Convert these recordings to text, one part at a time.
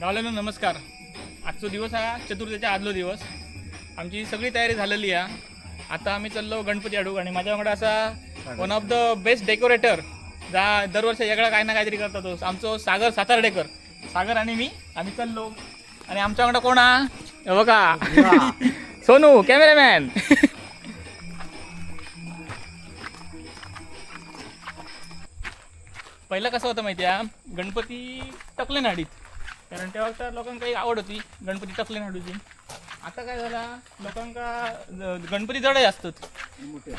गावल्यानं नमस्कार. आजचा दिवस हा चतुर्थीचा आदलो दिवस. आमची सगळी तयारी झालेली आहे. आता आम्ही चाललो गणपती आडू आणि माझ्याकडे असा one of the best decorator जा दरवर्षी वेगळा काय ना काहीतरी करतात तो. आमचं सागर सातार्डेकर. सागर आणि मी आम्ही चाललो. आणि आमच्याकडे कोण हा? हे बघा. सोनू कॅमेरामॅन पहिलं कसं होतं माहिती आहे? गणपती टकले नाडीत कारण तेव्हा तर लोकांना काही आवड होती गणपती टकले नाडूची. आता काय झाला लोकांका ज- गणपती जडे असतात.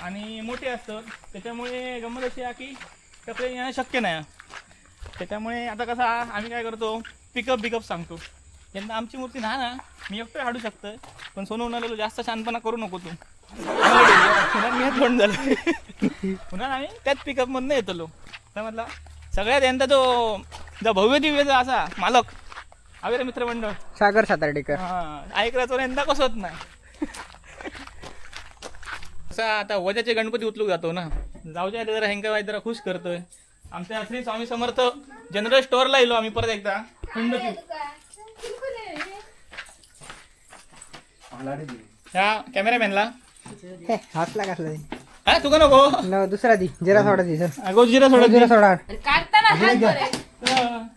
आणि मोठे असतात. त्याच्यामुळे गंमत अशी आहे की टकले येणं शक्य नाही. त्याच्यामुळे आता कसं आम्ही काय करतो पिकअप बिकअप सांगतो. यंदा आमची मूर्ती ना ना मी एकटं हाडू शकतं पण सोनू म्हणालो जास्त शांतपणा करू नको तू. पुन्हा मी बंद झालं. पुन्हा आम्ही त्याच पिकअपमधनं येतलो. तर म्हटलं सगळ्यात यंदा तो जो भव्य दिव्य असा मालक हवे रे मित्रमंडळ. सागर सातार्डेकर. हा ऐकला यंदा कसं होत नाही. असा आता वजाचे गणपती उचलू जातो ना. जाऊच्या जरा हेंका वाईट जरा खुश करतोय. आमच्या श्री स्वामी समर्थ जनरल स्टोअरला येलो आम्ही परत एकदा. खंडपीठ ह्या कॅमेरामॅनला. हे कसला ते. हा तुका नको? न दुसरा दी जिरा सोडा दी सर. अगो जिरा सोडा जिरा सोडा. काढताना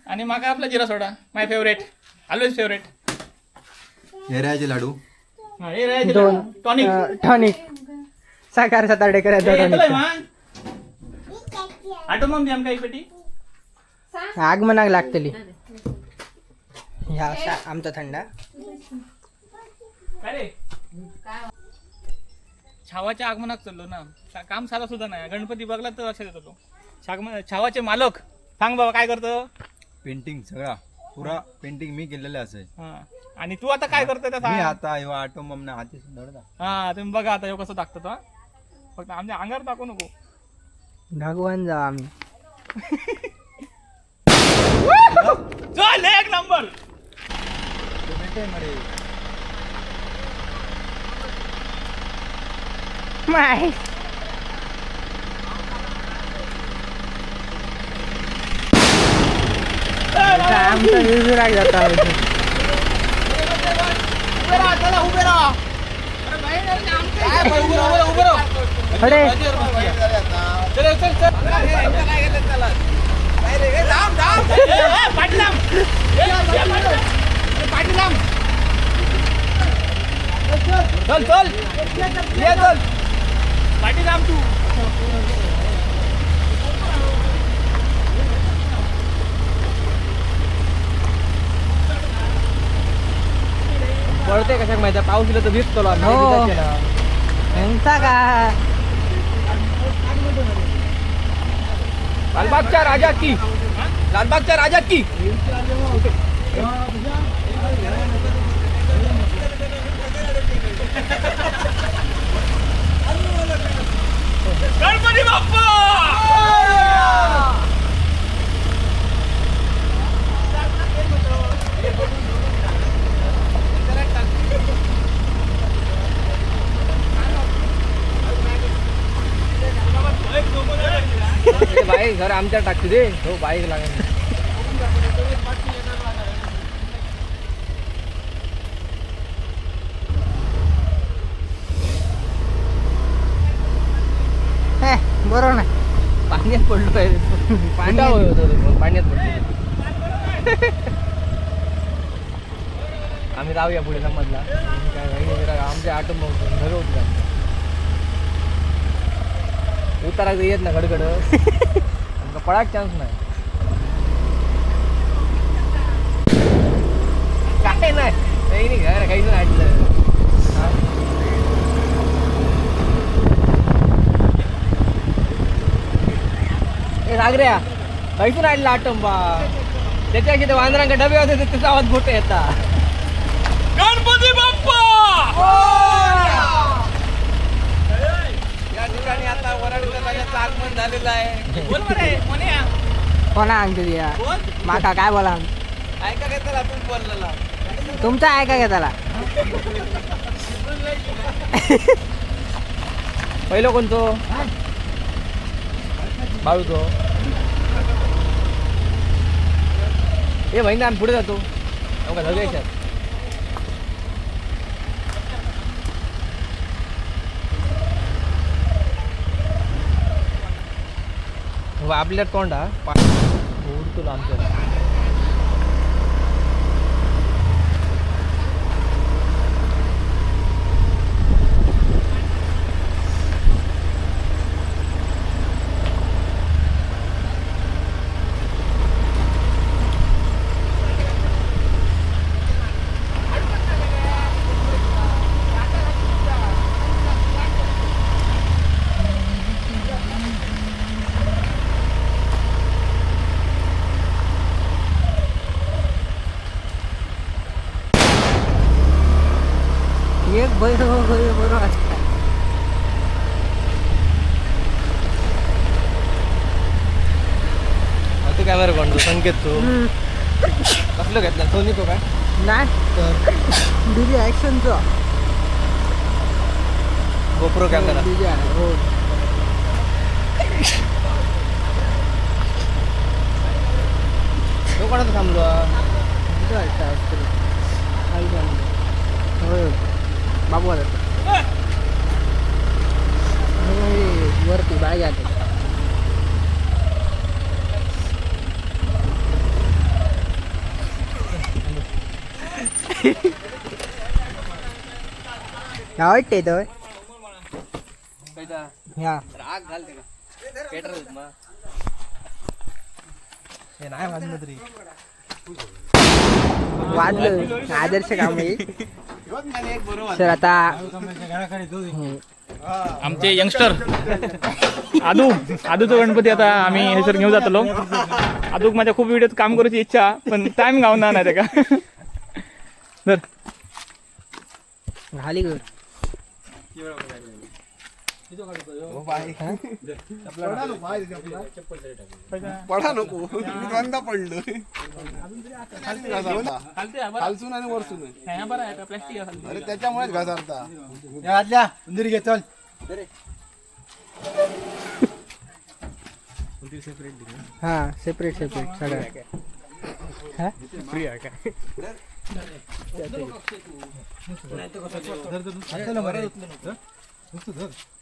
आणि माका आपला जिरा soda. My favourite always favourite हेऱ्याचे लाडू. हे दोन टॉनिक टॉनिक सागर सातार्डेकर याचा टॉनिक आटो मग आमका एक पेटी? आगमनाक लागतली. ह्या असा आमचा थंडा. काय रे? छावाच्या आगमनात चाललो ना. छा- काम झालं सुद्धा नाही. गणपती बघला तर लक्षात येतो छागम छावाचे मालक. सांग बाबा काय करतो? पेंटिंग सगळा. पुरा पेंटिंग मी केलेलं असे. हा. आणि तू आता काय करतोय मी त्या आता ह्यो आटो मग हाती हा तुम्ही बघा आता ह्यो कसं टाकतो तो हा. फक्त आमच्या अंगावर टाकू नको. भगवान जाऊ आम्ही. चल एक नंबर. माय. आमचा विजुराग जाता अरे चल चल चल। चल चल। ये चल। पाठी लांब तू। पळते कशाक माहिती? पाऊस दिला तर भिजतो हो. का? लालबागच्या राजा की? लालबागच्या राजा की? गणपती बाप्पा! बाईक घर आमच्या टाकते रे हो बाईक लागेल बरोबर नाही पाण्यात पडलो पाहिजे पाण्यात पाण्यात पडलो आम्ही जाऊया पुढे समजला काय वहिनी जरा आमच्या आटो मग घर होती आमचं उतारा येत ना गडगड आमका पडाक चान्स नाही. काय नाही. काही नाही घर नाही ऐकलं आणला त्याच्या किती वांदरांका डबे होते त्याचा आवाज मोठे येतात गणपती बाप्पा! या. ठिकाणी आता वराडचं आगमन झालेलं आहे. बोल बरे कोणी सांगते या? कोण? माका काय बोला ऐका काय आपण बोललेला. तुमचा आहे का त्याला? पहिलं कोणतो? बाळू तो ए बहिणी आम्ही पुढे जातो. धगे येतात हो, आपल्या तोंडा उडतो एक बैल बरोबर तू काय बरं कोण संकेत तू. कसलं घेतला? सोनी तो काय नाही. डीजे ॲक्शनचा गोप्रो कॅमेरा डीजे आहे हो. तो कोणाचा थांबलो? कुठं आहे काय असतं? होय. बाबू आला होय, वरती बाय आले काय वाटते तो ह्या राग घालते का पेट्रोल मग हे नाही वाजलं तरी वाजलं आदर्श काम आहे. सर आता. आमचे यंगस्टर. आदू आदूचं गणपती आता आम्ही हे सर घेऊन जातलो. आदूक माझ्या खूप व्हिडिओत काम करूची इच्छा पण टाइम गावना नाही तर झाली पडा नको मी दोनदा पडलो खालसून आणि वरसून प्लास्टिक अरे त्याच्यामुळेच घसरता आदल्या उंदीर घे चल. हा सेपरेट सेपरेट सगळ्या हा? एकल्याच्या शिल्याच्या गळ्यात झाड एकदा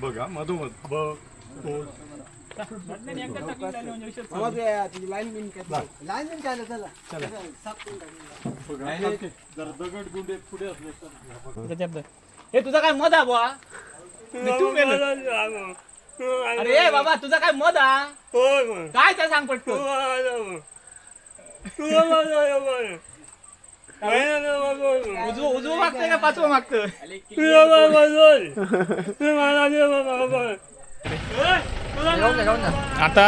बघा मधोमध. बघ हे तुझा काय मत आहे बुवा? तू मेलं. अरे ए बाबा तुझा काय मत आ काय त्या सांग पटकन? उजवं उजवं मागतंय का पाचवं मागतं आता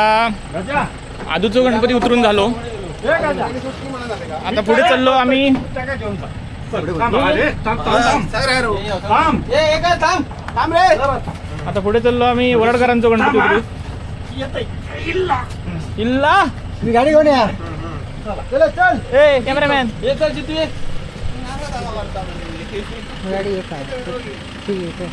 आदूचं गणपती उतरून झालो. आता पुढे चाललो आम्ही. आता पुढे चाललो आम्ही वरडकरांचा गणपती उतरू. इल्ला? मी गाडी घेऊन या. ए कॅमेरामॅन ये चल जितू ये. गाडी एक आहे. ठीक आहे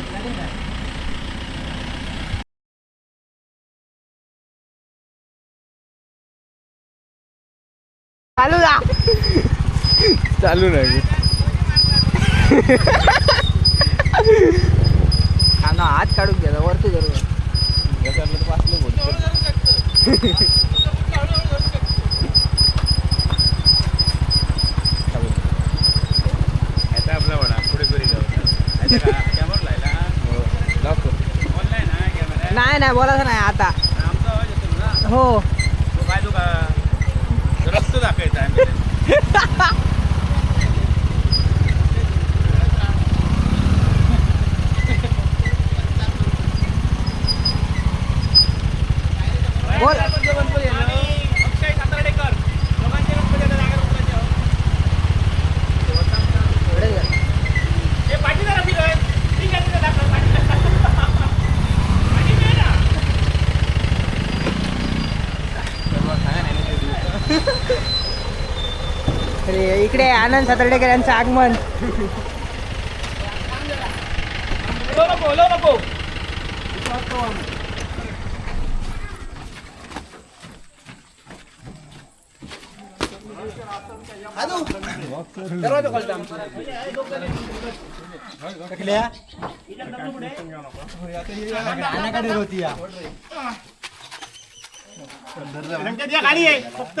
चालू. जा. चालू नाही. हात काढून घ्या वरती आपला वडा पुढे करी जाऊ नाही नाही बोलायचं नाही आता. हो काय तू का रक्त दाखवायचा बोल. आणि अक्षय सातार्डेकर दोघांचे गणपती आता जागर उतरायचे आहोत. हे पाटीदार असेल होय. ठीक आहे, ठीक आहे, दाखव, पाटीदार. पाटील आहे ना? अरे इकडे आनंद सातर्डेकर यांचं आगमन. होती या. आहे फक्त.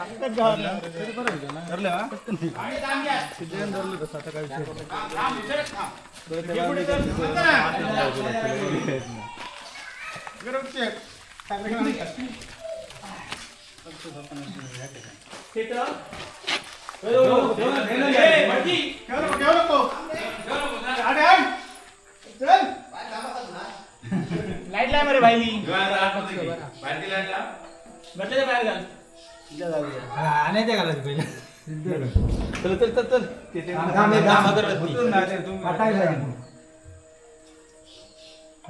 टाका. अडकून उचलून नको, त्यांच्यावर उचलून टाकाला. आता पाटील नको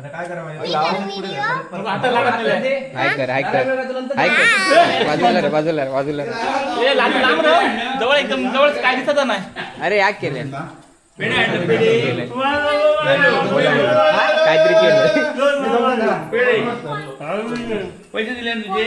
काय करावं? आता कर कर कर बाजूला रे बाजूला रे बाजूला रे. ए लांब राह. जवळ एकदम जवळ काय दिसत नाही अरे याक केले. काहीतरी केलं पैसे दिले ना तुझे?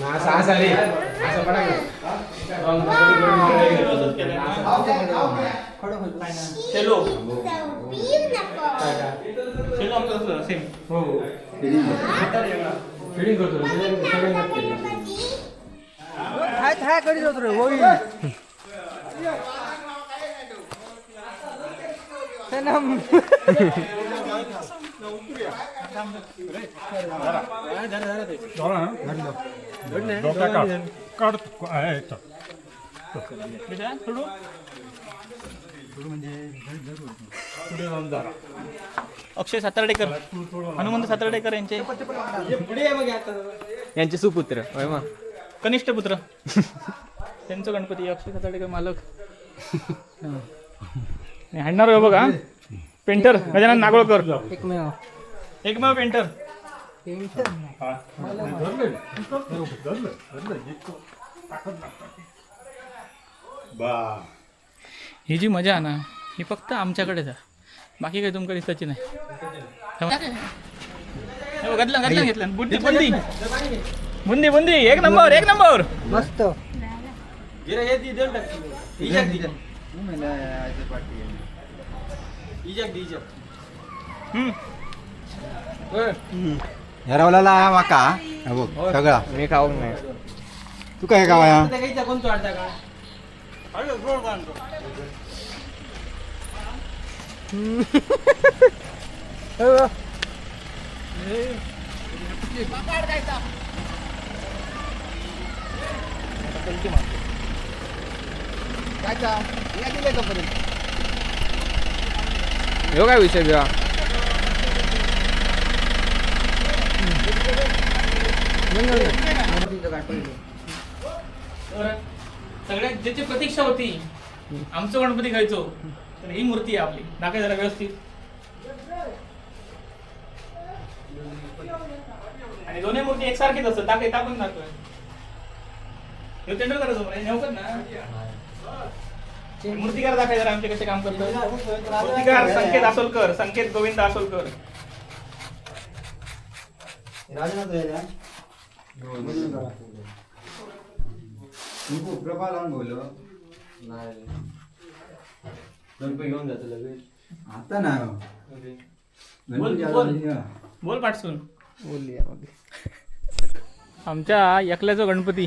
आहेस चलो चलो आमचं तसं सेम हो हाय हाय करीत होतो रे होईल सनम अक्षय सातार्डेकर हनुमंत सातार्डेकर यांचे. यांचे सुपुत्र कनिष्ठ पुत्र. त्यांचं गणपती अक्षय सातार्डेकर मालक. हाणणार आहे बघा. पेंटर गजानन नागोळकर एकमेव एकमेव पेंटर ही जी मजा आहे ना ही फक्त आमच्याकडेच आहे बाकी काही तुमकडे दिसायची नाही हे घातलं घातलं घेतलं बुंदी बुंदी बुंदी बुंदी एक नंबर एक नंबर मस्त गिरा हे दी देऊन टाक इजाक दी इजाक दी इजाक हम्म. हेरावला वाका हा बघ सगळा. मी खाऊ नाही. तू काय गावाया त्या गाईचा कोण चढता का? ह्यो काय विषय बिवा सगळ्यात ज्याची प्रतीक्षा होती आमचं गणपती घ्यायचो तर ही मूर्ती आहे आपली. दाखव जरा व्यवस्थित. आणि दोन्ही मूर्ती एकसारखीच असतात. दाखव टाकून दाखव हे टेंडर करायचं आहे, नेमकंच ना? मूर्तिकार दाखवाय जरा आमचे कसे काम करतात. मूर्तिकार संकेत आसोलकर संकेत गोविंद आसोलकर. प्रभा लावून बोललो घेऊन जातो लगेच आता ना. बोल, बोल. बोल पाठसून बोलूया मग आमच्या एकल्याचो गणपती.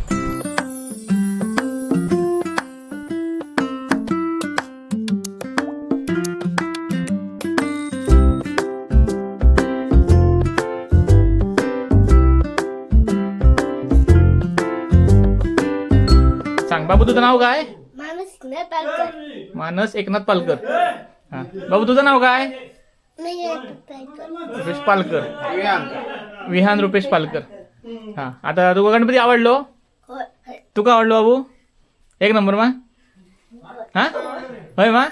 तुझं नाव काय? माणूस पालकर. मानस एकनाथ पालकर. हा. बाबू तुझं नाव काय? नाही आहे पालकर. रुपेश पालकर. विहान रुपेश पालकर. हा. आता तुका गणपती आवडलो? होय होय. तुका आवडलो बाबू? एक नंबर मा. हा? होय मा.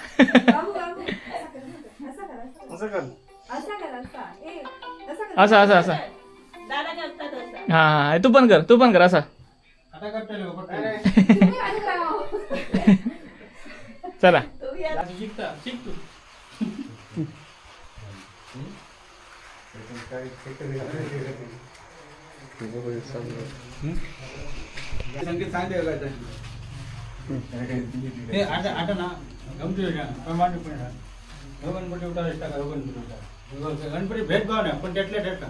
असं असं असं. हा हा तू पण कर तू पण कर असा. का आता? आता आता ना गमती पण गणपती उठा इष्टा गणपती उठा गणपती भेदभाव नाही पण त्यातल्या त्यात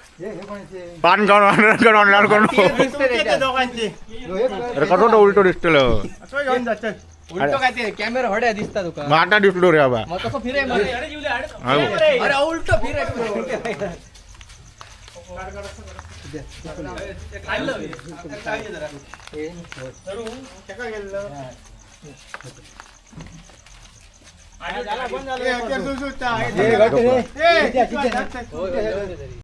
पान खाऊन लाल करून अरे कसं उलटो दिसतलं उलटो काय ते कॅमेरा हड्या दिसता तुका मग आता दिसलो रे बाबा मग कसं फिरे मग हो. अरे उलटो फिरे झाला,